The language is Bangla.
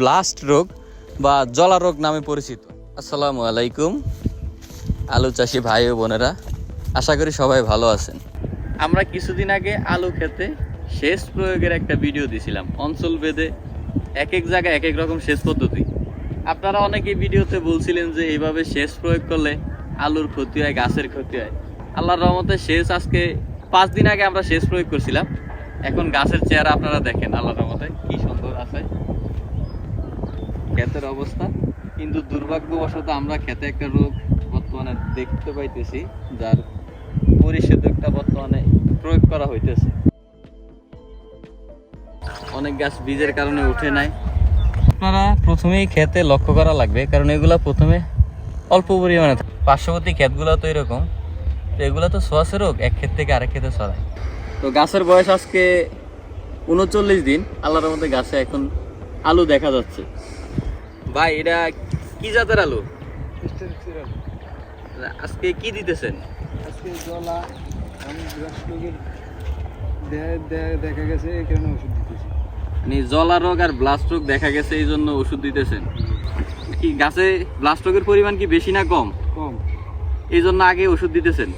ব্লাস্ট রোগ বা জলা রোগ নামে পরিচিত। আসসালামু আলাইকুম, আলু চাষি ভাই ও বোনেরা। আশা করি সবাই ভালো আছেন। আমরা কিছুদিন আগে আলু খেতে সেচ প্রয়োগের একটা ভিডিও দিছিলাম। অঞ্চল ভেদে এক এক জায়গায় এক এক রকম সেচ পদ্ধতি। আপনারা অনেকে ভিডিওতে বলছিলেন যে এইভাবে সেচ প্রয়োগ করলে আলুর ক্ষতি হয়, গাছের ক্ষতি হয়। আল্লাহর রহমতে সেচ আজকে পাঁচ দিন আগে আমরা সেচ প্রয়োগ করছিলাম। এখন গাছের চেহারা আপনারা দেখেন আল্লাহর রহমতে কি ক্ষেতের অবস্থা। কিন্তু দুর্ভাগ্যবশত আমরা খেতে একটা রোগ বর্তমানে দেখতে পাইতেছি, যার পরিষেধকটা বর্তমানে প্রয়োগ করা হইতেছে। অনেক গাছ বীজের কারণে উঠে নাই। আপনারা প্রথমেই খেতে লক্ষ্য করা লাগবে, কারণ এগুলা প্রথমে অল্প পরিমাণে পার্শ্ববর্তী ক্ষেতগুলো তো এরকম। তো এগুলো তো সোয়াশে রোগ, এক ক্ষেত থেকে আরেক ক্ষেতে ছড়ায়। তো গাছের বয়স আজকে উনচল্লিশ দিন। আল্লাহর মধ্যে গাছে এখন আলু দেখা যাচ্ছে। ভাই এটা কি জাতের আলু? আজকে কি দিতেছেন? আজকে জলা আমি দেখা গেছে এই কারণে ওষুধ দিতেছি। মানে জলা রোগ আর ব্লাস্ট রোগ দেখা গেছে এই জন্য ওষুধ দিতেছেন। কি গাছে ব্লাস্ট রোগের পরিমাণ কি বেশি না কম? কম। এই জন্য আগে ওষুধ দিতেছেন।